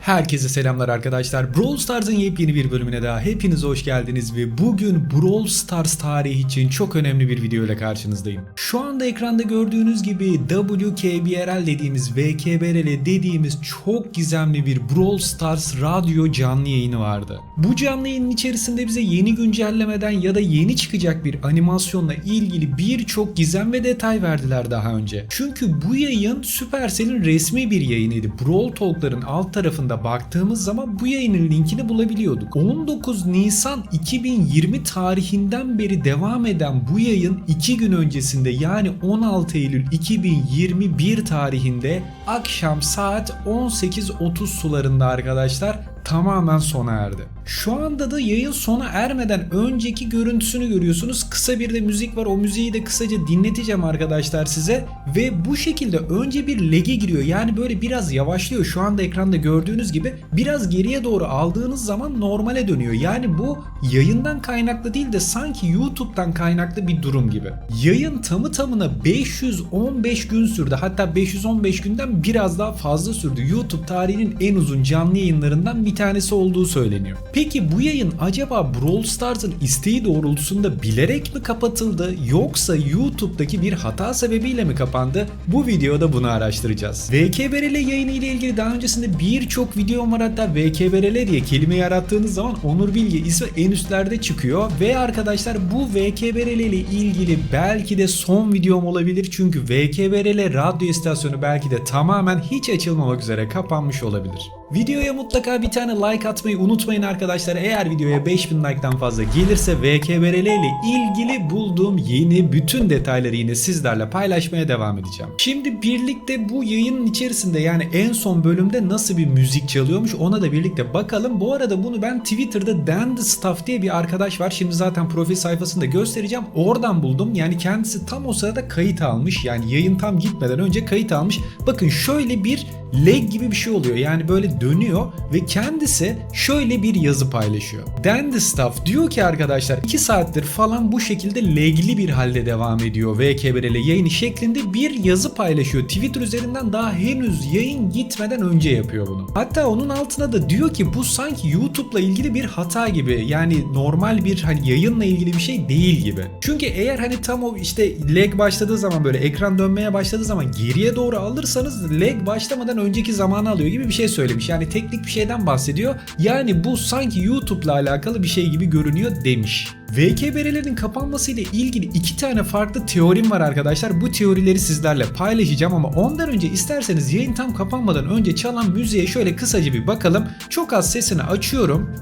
Herkese selamlar arkadaşlar. Brawl Stars'ın yepyeni bir bölümüne daha hepiniz hoş geldiniz ve bugün Brawl Stars tarihi için çok önemli bir video ile karşınızdayım. Şu anda ekranda gördüğünüz gibi WKBRL dediğimiz VKBRL dediğimiz çok gizemli bir Brawl Stars radyo canlı yayını vardı. Bu canlı yayının içerisinde bize yeni güncellemeden ya da yeni çıkacak bir animasyonla ilgili birçok gizem ve detay verdiler daha önce. Çünkü bu yayın Supercell'in resmi bir yayınıydı. Brawl Talk'ların alt tarafında baktığımız zaman bu yayının linkini bulabiliyorduk. 19 Nisan 2020 tarihinden beri devam eden bu yayın 2 gün öncesinde yani 16 Eylül 2021 tarihinde akşam saat 18.30 sularında arkadaşlar tamamen sona erdi. Şu anda da yayın sona ermeden önceki görüntüsünü görüyorsunuz. Kısa bir de müzik var. O müziği de kısaca dinleteceğim arkadaşlar size. Ve bu şekilde önce bir leg'e giriyor. Yani böyle biraz yavaşlıyor. Şu anda ekranda gördüğünüz gibi biraz geriye doğru aldığınız zaman normale dönüyor. Yani bu yayından kaynaklı değil de sanki YouTube'dan kaynaklı bir durum gibi. Yayın tamı tamına 515 gün sürdü. Hatta 515 günden biraz daha fazla sürdü. YouTube tarihinin en uzun canlı yayınlarından bir tanesi olduğu söyleniyor. Peki bu yayın acaba Brawl Stars'ın isteği doğrultusunda bilerek mi kapatıldı yoksa YouTube'daki bir hata sebebiyle mi kapandı? Bu videoda bunu araştıracağız. VKBRL yayını ile ilgili daha öncesinde birçok videom var hatta VKBRL diye kelimeyi arattığınız zaman Onur Bilge ismi en üstlerde çıkıyor ve arkadaşlar bu VKBRL ile ilgili belki de son videom olabilir çünkü VKBRL radyo istasyonu belki de tamamen hiç açılmamak üzere kapanmış olabilir. Videoya mutlaka bir tane like atmayı unutmayın arkadaşlar. Eğer videoya 5000 like'tan fazla gelirse VKBRL ile ilgili bulduğum yeni bütün detayları yine sizlerle paylaşmaya devam edeceğim. Şimdi birlikte bu yayının içerisinde yani en son bölümde nasıl bir müzik çalıyormuş ona da birlikte bakalım. Bu arada bunu ben Twitter'da Dandy Stuff diye bir arkadaş var. Şimdi zaten profil sayfasında göstereceğim. Oradan buldum. Yani kendisi tam o sırada kayıt almış. Yani yayın tam gitmeden önce kayıt almış. Bakın şöyle bir leg gibi bir şey oluyor. Yani böyle dönüyor ve kendisi şöyle bir yazı paylaşıyor. Dandy Stuff diyor ki arkadaşlar 2 saattir falan bu şekilde legli bir halde devam ediyor VKBRL yayını şeklinde bir yazı paylaşıyor. Twitter üzerinden daha henüz yayın gitmeden önce yapıyor bunu. Hatta onun altına da diyor ki bu sanki YouTube'la ilgili bir hata gibi. Yani normal bir hani yayınla ilgili bir şey değil gibi. Çünkü eğer hani tam o işte leg başladığı zaman böyle ekran dönmeye başladığı zaman geriye doğru alırsanız leg başlamadan önceki zamanı alıyor gibi bir şey söylemiş. Yani teknik bir şeyden bahsediyor. Yani bu sanki YouTube'la alakalı bir şey gibi görünüyor demiş. VKBR'lerin kapanması ile ilgili iki tane farklı teorim var arkadaşlar. Bu teorileri sizlerle paylaşacağım ama ondan önce isterseniz yayın tam kapanmadan önce çalan müziğe şöyle kısaca bir bakalım. Çok az sesini açıyorum.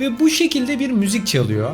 Ve bu şekilde bir müzik çalıyor.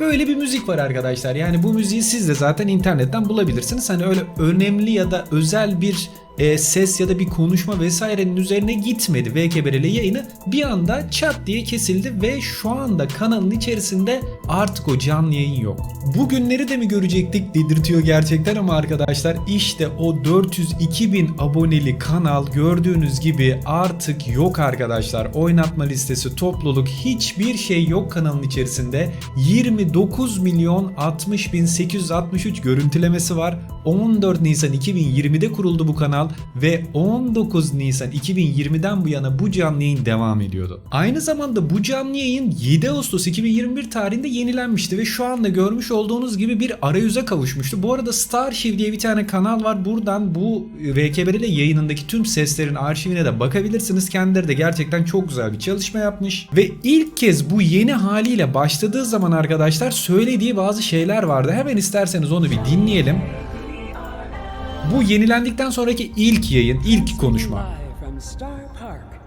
Böyle bir müzik var arkadaşlar. Yani bu müziği siz de zaten internetten bulabilirsiniz. Hani öyle önemli ya da özel bir e, ses ya da bir konuşma vesairenin üzerine gitmedi VKBRL yayını bir anda çat diye kesildi ve şu anda kanalın içerisinde artık o canlı yayın yok. Bugünleri de mi görecektik dedirtiyor gerçekten ama arkadaşlar işte o 402 bin aboneli kanal gördüğünüz gibi artık yok arkadaşlar. Oynatma listesi, topluluk hiçbir şey yok kanalın içerisinde. 29 milyon 60 bin 863 görüntülemesi var. 14 Nisan 2020'de kuruldu bu kanal ve 19 Nisan 2020'den bu yana bu canlı yayın devam ediyordu. Aynı zamanda bu canlı yayın 7 Ağustos 2021 tarihinde yenilenmişti ve şu anda görmüş olduğunuz gibi bir arayüze kavuşmuştu. Bu arada Starshiv diye bir tane kanal var. Buradan bu VKBRL yayınındaki tüm seslerin arşivine de bakabilirsiniz. Kendileri de gerçekten çok güzel bir çalışma yapmış. Ve ilk kez bu yeni haliyle başladığı zaman arkadaşlar söylediği bazı şeyler vardı. Hemen isterseniz onu bir dinleyelim. Bu yenilendikten sonraki ilk yayın, ilk konuşma. Star Park.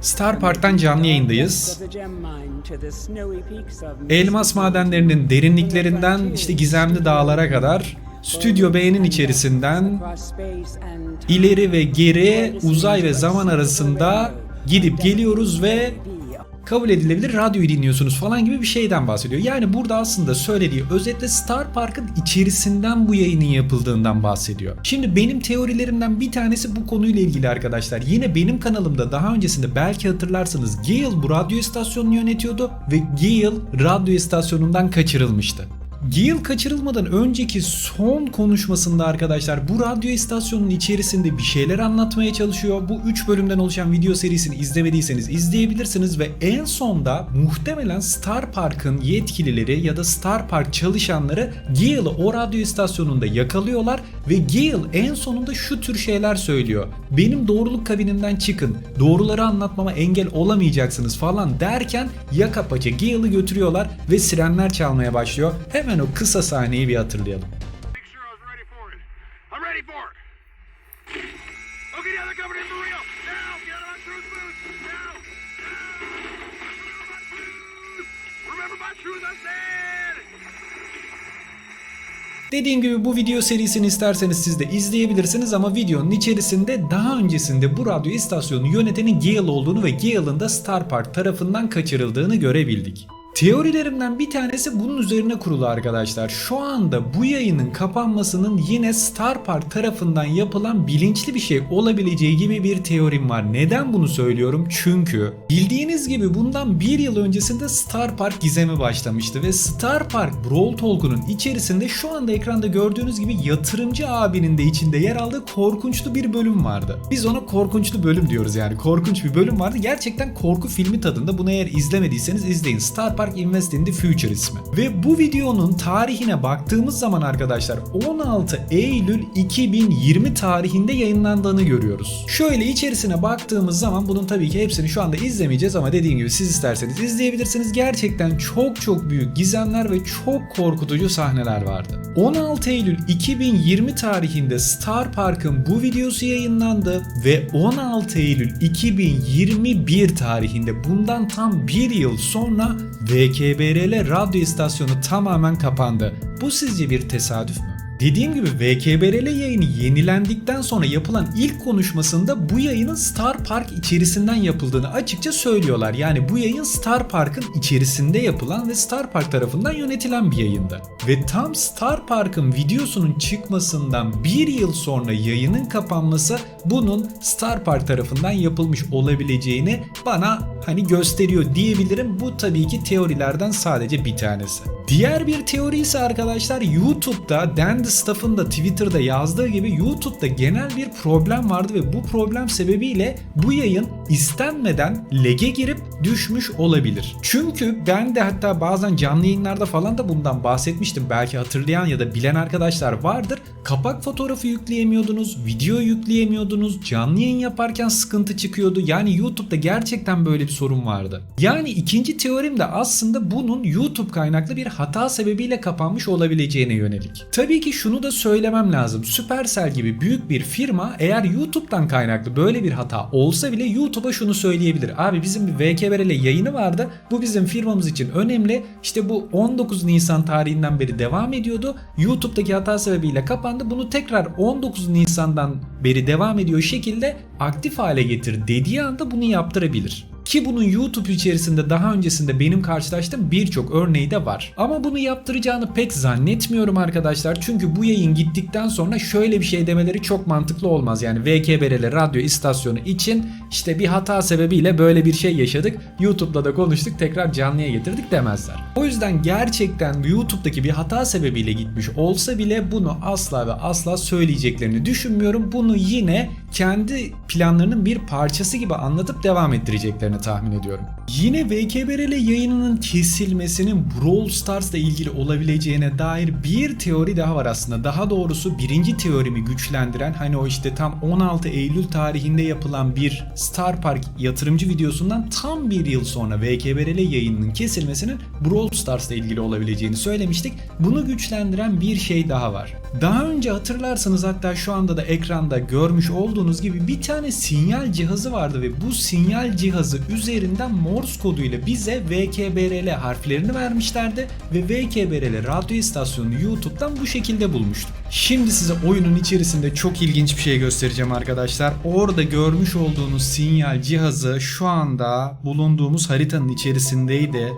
Star Park'tan canlı yayındayız. Elmas madenlerinin derinliklerinden işte gizemli dağlara kadar Stüdyo B'nin içerisinden ileri ve geri uzay ve zaman arasında gidip geliyoruz ve kabul edilebilir radyoyu dinliyorsunuz falan gibi bir şeyden bahsediyor. Yani burada aslında söylediği özetle Star Park'ın içerisinden bu yayının yapıldığından bahsediyor. Şimdi benim teorilerimden bir tanesi bu konuyla ilgili arkadaşlar. Yine benim kanalımda daha öncesinde belki hatırlarsınız Gale bu radyo istasyonunu yönetiyordu ve Gale radyo istasyonundan kaçırılmıştı. Gale kaçırılmadan önceki son konuşmasında arkadaşlar bu radyo istasyonunun içerisinde bir şeyler anlatmaya çalışıyor. Bu 3 bölümden oluşan video serisini izlemediyseniz izleyebilirsiniz ve en sonda muhtemelen Star Park'ın yetkilileri ya da Star Park çalışanları Gale'ı o radyo istasyonunda yakalıyorlar ve Gale en sonunda şu tür şeyler söylüyor. Benim doğruluk kabinimden çıkın. Doğruları anlatmama engel olamayacaksınız falan derken yaka paça Gale'ı götürüyorlar ve sirenler çalmaya başlıyor. Hemen o kısa sahneyi bir hatırlayalım. Dediğim gibi bu video serisini isterseniz siz de izleyebilirsiniz ama videonun içerisinde daha öncesinde bu radyo istasyonu yönetenin Gale olduğunu ve Gale'ın da Star Park tarafından kaçırıldığını görebildik. Teorilerimden bir tanesi bunun üzerine kurulu arkadaşlar. Şu anda bu yayının kapanmasının yine Star Park tarafından yapılan bilinçli bir şey olabileceği gibi bir teorim var. Neden bunu söylüyorum? Çünkü bildiğiniz gibi bundan bir yıl öncesinde Star Park gizemi başlamıştı ve Star Park Brawl Talk'unun içerisinde şu anda ekranda gördüğünüz gibi yatırımcı abinin de içinde yer aldığı korkunçlu bir bölüm vardı. Biz ona korkunçlu bölüm diyoruz yani. Korkunç bir bölüm vardı. Gerçekten korku filmi tadında. Bunu eğer izlemediyseniz izleyin. Star Park Invest in the Future ismi. Ve bu videonun tarihine baktığımız zaman arkadaşlar 16 Eylül 2020 tarihinde yayınlandığını görüyoruz. Şöyle içerisine baktığımız zaman bunun tabii ki hepsini şu anda izlemeyeceğiz ama dediğim gibi siz isterseniz izleyebilirsiniz. Gerçekten çok çok büyük gizemler ve çok korkutucu sahneler vardı. 16 Eylül 2020 tarihinde Star Park'ın bu videosu yayınlandı ve 16 Eylül 2021 tarihinde bundan tam bir yıl sonra VKBRL radyo istasyonu tamamen kapandı. Bu sizce bir tesadüf mü? Dediğim gibi VKBRL yayını yenilendikten sonra yapılan ilk konuşmasında bu yayının Star Park içerisinden yapıldığını açıkça söylüyorlar. Yani bu yayın Star Park'ın içerisinde yapılan ve Star Park tarafından yönetilen bir yayındı. Ve tam Star Park'ın videosunun çıkmasından bir yıl sonra yayının kapanması bunun Star Park tarafından yapılmış olabileceğini bana hani gösteriyor diyebilirim. Bu tabii ki teorilerden sadece bir tanesi. Diğer bir teori ise arkadaşlar YouTube'da Dan the Stuff'ın da Twitter'da yazdığı gibi YouTube'da genel bir problem vardı ve bu problem sebebiyle bu yayın istenmeden lege girip düşmüş olabilir. Çünkü ben de hatta bazen canlı yayınlarda falan da bundan bahsetmiştim. Belki hatırlayan ya da bilen arkadaşlar vardır. Kapak fotoğrafı yükleyemiyordunuz, video yükleyemiyordunuz, canlı yayın yaparken sıkıntı çıkıyordu. Yani YouTube'da gerçekten böyle bir sorun vardı. Yani ikinci teorim de aslında bunun YouTube kaynaklı bir hata sebebiyle kapanmış olabileceğine yönelik. Tabii ki şunu da söylemem lazım. Supercell gibi büyük bir firma eğer YouTube'dan kaynaklı böyle bir hata olsa bile YouTube'a şunu söyleyebilir. Abi bizim bir VKBRL yayını vardı. Bu bizim firmamız için önemli. İşte bu 19 Nisan tarihinden beri devam ediyordu. YouTube'daki hata sebebiyle kapandı. Bunu tekrar 19 Nisan'dan beri devam ediyor şekilde aktif hale getir dediği anda bunu yaptırabilir. Ki bunun YouTube içerisinde daha öncesinde benim karşılaştığım birçok örneği de var. Ama bunu yaptıracağını pek zannetmiyorum arkadaşlar. Çünkü bu yayın gittikten sonra şöyle bir şey demeleri çok mantıklı olmaz. Yani VKBRL radyo istasyonu için işte bir hata sebebiyle böyle bir şey yaşadık. YouTube'da da konuştuk tekrar canlıya getirdik demezler. O yüzden gerçekten YouTube'daki bir hata sebebiyle gitmiş olsa bile bunu asla ve asla söyleyeceklerini düşünmüyorum. Bunu yine kendi planlarının bir parçası gibi anlatıp devam ettireceklerini tahmin ediyorum. Yine VKBRL yayınının kesilmesinin Brawl Stars'la ilgili olabileceğine dair bir teori daha var aslında. Daha doğrusu birinci teorimi güçlendiren hani o işte tam 16 Eylül tarihinde yapılan bir Star Park yatırımcı videosundan tam bir yıl sonra VKBRL yayınının kesilmesinin Brawl Stars'la ilgili olabileceğini söylemiştik. Bunu güçlendiren bir şey daha var. Daha önce hatırlarsanız hatta şu anda da ekranda görmüş olduğunuz gibi bir tane sinyal cihazı vardı ve bu sinyal cihazı üzerinden Morse koduyla bize VKBRL harflerini vermişlerdi ve VKBRL radyo istasyonunu YouTube'dan bu şekilde bulmuştuk. Şimdi size oyunun içerisinde çok ilginç bir şey göstereceğim arkadaşlar. Orada görmüş olduğunuz sinyal cihazı şu anda bulunduğumuz haritanın içerisindeydi.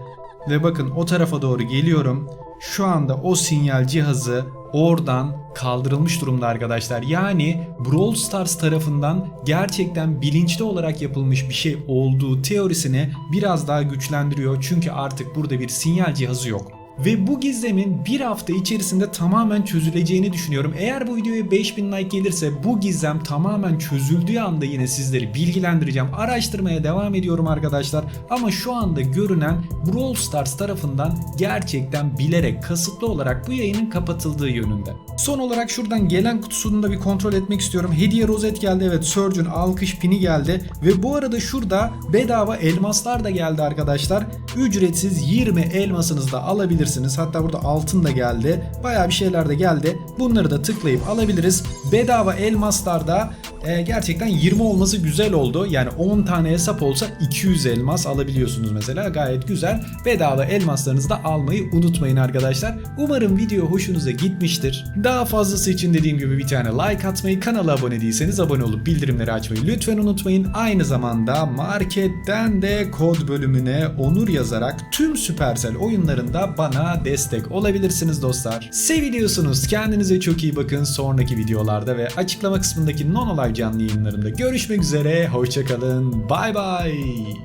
Ve bakın o tarafa doğru geliyorum. Şu anda o sinyal cihazı oradan kaldırılmış durumda arkadaşlar. Yani Brawl Stars tarafından gerçekten bilinçli olarak yapılmış bir şey olduğu teorisini biraz daha güçlendiriyor. Çünkü artık burada bir sinyal cihazı yok. Ve bu gizlemin bir hafta içerisinde tamamen çözüleceğini düşünüyorum. Eğer bu videoya 5000 like gelirse bu gizem tamamen çözüldüğü anda yine sizleri bilgilendireceğim. Araştırmaya devam ediyorum arkadaşlar. Ama şu anda görünen Brawl Stars tarafından gerçekten bilerek kasıtlı olarak bu yayının kapatıldığı yönünde. Son olarak şuradan gelen kutusunu da bir kontrol etmek istiyorum. Hediye rozet geldi. Evet Surge'ün alkış pini geldi. Ve bu arada şurada bedava elmaslar da geldi arkadaşlar. Ücretsiz 20 elmasınızı da alabilirsiniz. Hatta burada altın da geldi. Bayağı bir şeyler de geldi. Bunları da tıklayıp alabiliriz. Bedava elmaslar da e, gerçekten 20 olması güzel oldu. Yani 10 tane hesap olsa 200 elmas alabiliyorsunuz mesela. Gayet güzel. Bedava elmaslarınızı da almayı unutmayın arkadaşlar. Umarım video hoşunuza gitmiştir. Daha fazlası için dediğim gibi bir tane like atmayı, kanala abone değilseniz abone olup bildirimleri açmayı lütfen unutmayın. Aynı zamanda marketten de kod bölümüne onur yazarak tüm Supercell oyunlarında bana destek olabilirsiniz dostlar. Seviliyorsunuz. Kendinize çok iyi bakın. Sonraki videolarda ve açıklama kısmındaki Nonolive canlı yayınlarında görüşmek üzere. Hoşçakalın. Bay bay.